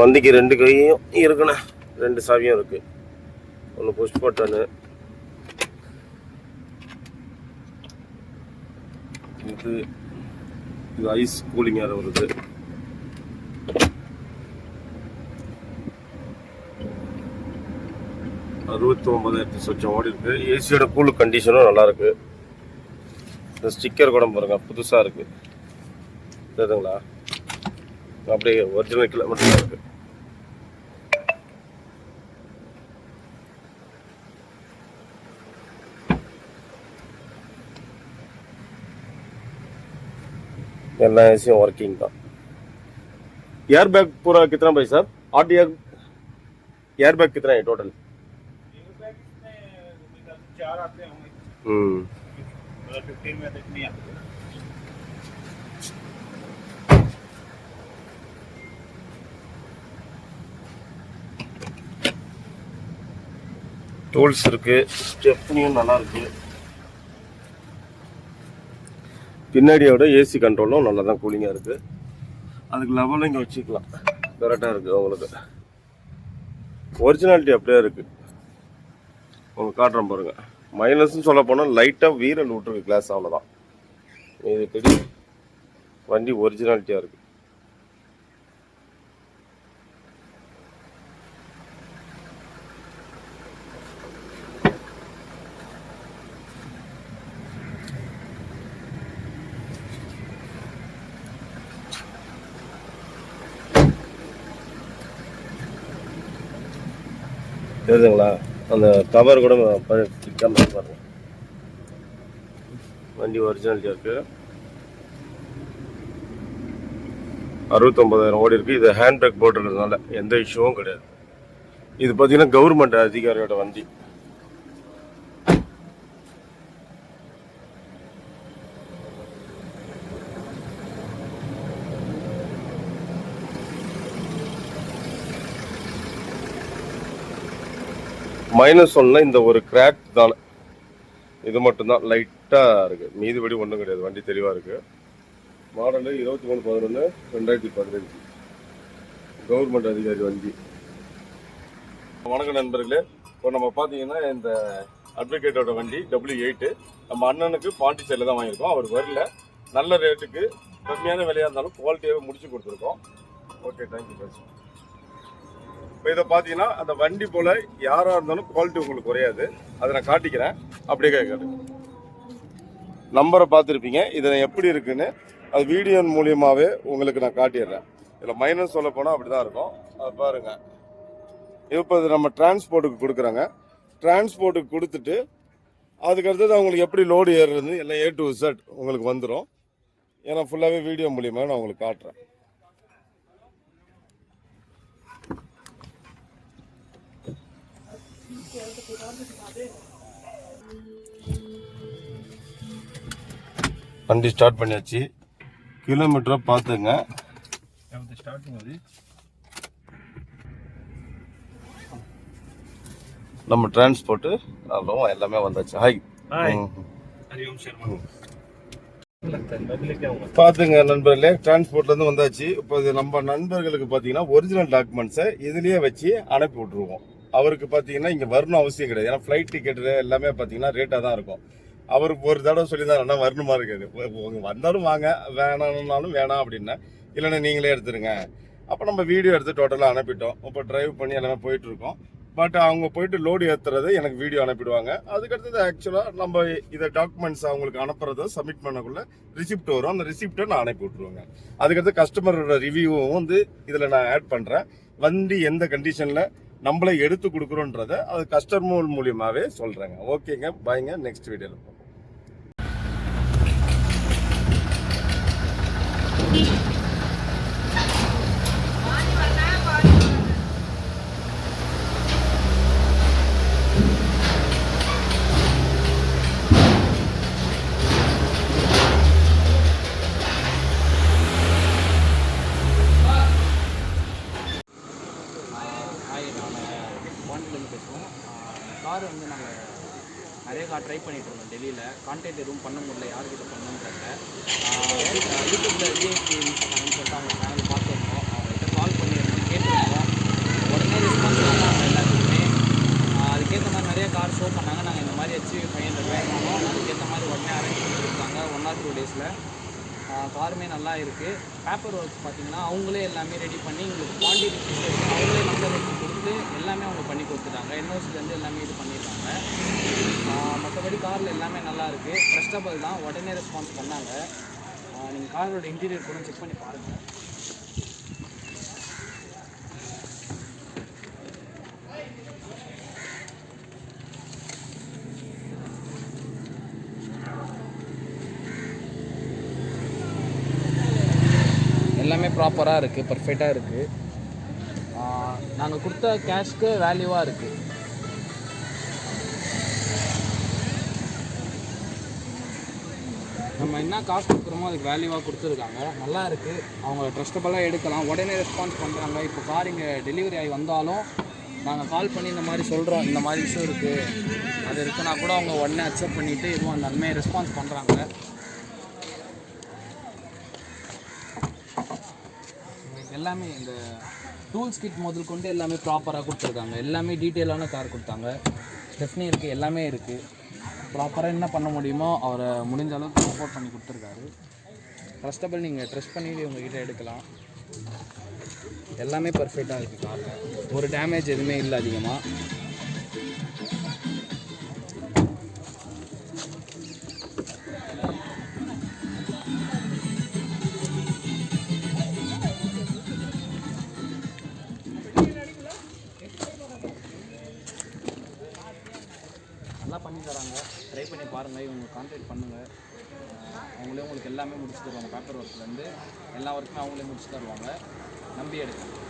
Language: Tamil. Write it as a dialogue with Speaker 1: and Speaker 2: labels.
Speaker 1: வண்டிக்கு ரெண்டு கையும் இருக்குண்ணே. ரெண்டு சாவியும் இருக்கு. ஒன்று புஷ் பட்டனு இது இது ஐஸ் கூலிங் ஏற வருது. அறுபத்தி ஒன்பதாயிரத்தி சொச்சம் ஓடி இருக்கு. ஏசியோட கூல் கண்டிஷனும் நல்லா இருக்கு. இந்த ஸ்டிக்கர் கூட பாருங்க புதுசாக இருக்கு. தெரியுதுங்களா? அப்படியே ஒரிஜினல் கிலோமீட்டர் இருக்கு எல்லா ஏசியும் ஒர்க்கிங் தான் एयर बैग पूरा कितना भाई साहब आठ एयर एयर बैग कितना है टोटल
Speaker 2: चार आते होंगे
Speaker 1: டூல்ஸ் இருக்கு. ஸ்டெப்னியும் நல்லா இருக்கு. பின்னாடியோட ஏசி கண்ட்ரோலும் நல்லா தான் கூலிங்காக இருக்கு. அதுக்கு லெவலும் இங்கே வச்சுக்கலாம். கரெக்டாக இருக்கு உங்களுக்கு. ஒரிஜினாலிட்டி அப்படியே இருக்கு. உங்களுக்கு காட்டுறோம் பாருங்க. மைனஸ்ன்னு சொல்ல போனால் லைட்டாக வீரல் விட்டுருக்கு கிளாஸ் அவ்வளோதான் இது தெரியும் வண்டி ஒரிஜினாலிட்டியாக இருக்குது தெரியுதுங்களா? அந்த கவர் கூட பிடிக்காம பாருங்க. வண்டி ஒரிஜினாலிட்டியாக இருக்கு. அறுபத்தொம்பதாயிரம் ஓடி இருக்கு. இது ஹேண்ட் பிரேக் போட்டுருக்கிறதுனால எந்த இஷ்யூவும் கிடையாது. இது பார்த்தீங்கன்னா கவர்மெண்ட் அதிகாரியோட வண்டி. மைனஸ் ஒன்ல இந்த ஒரு கிராக் தான். இது மட்டும்தான் லைட்டாக இருக்குது மீதிபடி ஒன்றும் கிடையாது. வண்டி தெளிவாக இருக்குது மாடலு இருபத்தி மூணு பதினொன்று ரெண்டாயிரத்தி பதினஞ்சு. கவர்மெண்ட் அதிகாரி வண்டி. வணக்கம் நண்பர்களே இப்போ நம்ம பார்த்தீங்கன்னா இந்த அட்வொகேட்டோட வண்டி டபிள்யூ எயிட்டு நம்ம அண்ணனுக்கு பாண்டிச்சேரியில் தான் வாங்கியிருக்கோம். அவர் வரல. நல்ல ரேட்டுக்கு கம்மியான விலையாக இருந்தாலும் குவாலிட்டியாகவே முடிச்சு கொடுத்துருக்கோம். ஓகே தேங்க்யூ பேசுகிறேன் இப்போ இதை பார்த்தீங்கன்னா அந்த வண்டி போல யாராக இருந்தாலும் குவாலிட்டி உங்களுக்கு குறையாது. அதை நான் காட்டிக்கிறேன். அப்படியே கேட்காது நம்பரை பார்த்துருப்பீங்க. இதில் எப்படி இருக்குன்னு அது வீடியோ மூலியமாகவே உங்களுக்கு நான் காட்டிடுறேன். இதில் மைனஸ் சொல்ல போனால் அப்படி தான் இருக்கும். அது பாருங்கள் இப்போ இது நம்ம டிரான்ஸ்போர்ட்டுக்கு கொடுக்குறாங்க. டிரான்ஸ்போர்ட்டுக்கு கொடுத்துட்டு அதுக்கு அடுத்தது அவங்களுக்கு எப்படி லோடு ஏறுறது எல்லாம் ஏ டு இசட் உங்களுக்கு வந்துடும் ஏன்னா ஃபுல்லாகவே வீடியோ மூலியமாக நான் உங்களுக்கு காட்டுறேன். வண்டி ஸ்டார்ட் பண்ணியாச்சு. கிலோமீட்டரை பார்த்துங்க நம்ம டிரான்ஸ்போர்ட்டு அதுவும் எல்லாமே வந்தாச்சு. ஹாய் பார்த்துங்க நண்பர்களே டிரான்ஸ்போர்ட்லேருந்து வந்தாச்சு. இப்போ நம்ம நண்பர்களுக்கு பார்த்தீங்கன்னா ஒரிஜினல் டாக்குமெண்ட்ஸை இதுலேயே வச்சு அனுப்பி விட்ருவோம் அவருக்கு பார்த்தீங்கன்னா இங்கே வரணும் அவசியம் கிடையாது. ஏன்னா ஃப்ளைட் டிக்கெட் எல்லாமே பார்த்தீங்கன்னா ரேட்டாக தான் இருக்கும். அவருக்கு ஒரு தடவை சொல்லி தான் அண்ணா வரணுமா? இருக்காது வந்தாலும் வாங்க. வேணாம்னாலும் வேணாம் அப்படின்னா. இல்லைன்னா நீங்களே எடுத்துருங்க. அப்போ நம்ம வீடியோ எடுத்து டோட்டலாக அனுப்பிட்டோம். இப்போ ட்ரைவ் பண்ணி எல்லாமே போயிட்டுருக்கோம். பட் அவங்க போயிட்டு லோடு ஏற்றுறது எனக்கு வீடியோ அனுப்பிடுவாங்க. அதுக்கடுத்தது ஆக்சுவலாக நம்ம இதை டாக்குமெண்ட்ஸ் அவங்களுக்கு அனுப்புறத சப்மிட் பண்ணக்குள்ள ரிசிப்ட் வரும். அந்த ரிசிப்டை நான் அனுப்பி விட்ருவேங்க அதுக்கடுத்து கஸ்டமரோட ரிவ்யூவும் வந்து இதில் நான் ஆட் பண்ணுறேன் வண்டி எந்த கண்டிஷனில் நம்மளே எடுத்து கொடுக்குறோன்றத அது கஸ்டமர் மூலியமாகவே சொல்கிறேங்க ஓகேங்க பாய்ங்க நெக்ஸ்ட் வீடியோவில் பார்ப்போம்.
Speaker 3: ஒர்க் பண்ணிட்டு இருந்தேன் டெல்லியில். கான்டாக்ட் எதுவும் பண்ண முடியல யார்கிட்ட பண்ணுன்றத யூடியூப்பில் விஐபி அப்படின்னு சொல்லிட்டு அவங்க சேனல் பார்த்துருந்தோம். அவங்ககிட்ட கால் பண்ணியிருந்தோம் கேட்டிருந்தோம். உடனே ரெஸ்பான்ஸ் பண்ணாங்க எல்லாத்துக்குமே. அதுக்கேற்ற மாதிரி நிறைய கார் ஷோ பண்ணாங்க. நாங்கள் இந்த மாதிரி அச்சீவ் ஃபைவ் ஹண்ட்ரட் வேணும் அதுக்கேற்ற மாதிரி உடனே அரேஞ்ச் பண்ணியிருக்காங்க ஒன் ஆர் டூ டேஸில் காருமே நல்லா இருக்குது பேப்பர் ஒர்க்ஸ் பார்த்தீங்கன்னா அவங்களே எல்லாமே ரெடி பண்ணி உங்களுக்கு குவான்டிட்டி அவங்களே நம்பர் கொடுத்து எல்லாமே அவங்க பண்ணி கொடுத்துட்டாங்க. என்ஓசிலேருந்து எல்லாமே இது பண்ணியிருக்காங்க மற்றபடி காரில் எல்லாமே நல்லா இருக்குது ட்ரஸ்டபிள் தான். உடனே ரெஸ்பான்ஸ் பண்ணாங்க. நீங்கள் காரோட இன்டீரியர் கூட செக் பண்ணி பாருங்கள் எல்லாமே ப்ராப்பராக இருக்குது பர்ஃபெக்டாக இருக்குது நாங்கள் கொடுத்த கேஷ்க்கு வேல்யூவாக இருக்குது நம்ம என்ன காசு கொடுக்குறோமோ அதுக்கு வேல்யூவாக கொடுத்துருக்காங்க. நல்லா இருக்குது அவங்க ட்ரஸ்டபுளாக எடுக்கலாம். உடனே ரெஸ்பான்ஸ் பண்ணுறாங்க இப்போ கார் இங்கே டெலிவரி ஆகி வந்தாலும் நாங்கள் கால் பண்ணி இந்த மாதிரி சொல்கிறோம் இந்த மாதிரி இஷ்யூ இருக்குது அது இருக்குன்னா கூட அவங்க உடனே அக்செப்ட் பண்ணிவிட்டு எதுவும் அந்த அண்மையை ரெஸ்பான்ஸ் பண்ணுறாங்க எல்லாமே இந்த டூல்ஸ் கிட் முதல் கொண்டு எல்லாமே ப்ராப்பராக கொடுத்துருக்காங்க. எல்லாமே டீட்டெயிலான கார் கொடுத்தாங்க. ஸ்டெஃப்னி இருக்குது எல்லாமே இருக்குது ப்ராப்பராக என்ன பண்ண முடியுமோ அவரை முடிஞ்ச அளவுக்கு சப்போர்ட் பண்ணி கொடுத்துருக்காரு. ட்ரஸ்டபிள் நீங்கள் ட்ரெஸ் பண்ணி உங்ககிட்ட எடுக்கலாம். எல்லாமே பர்ஃபெக்டாக இருக்குது காரில் ஒரு டேமேஜ் எதுவுமே இல்லை அதிகமாக நல்லா பண்ணி தராங்க. ட்ரை பண்ணி பாருங்கள் இவங்க கான்டாக்ட் பண்ணுங்கள் அவங்களே உங்களுக்கு எல்லாமே முடிச்சு தருவாங்க பேப்பர் ஒர்க்லேருந்து எல்லா ஒர்க்குமே அவங்களே முடிச்சு தருவாங்க. நம்பி எடுக்கலாம்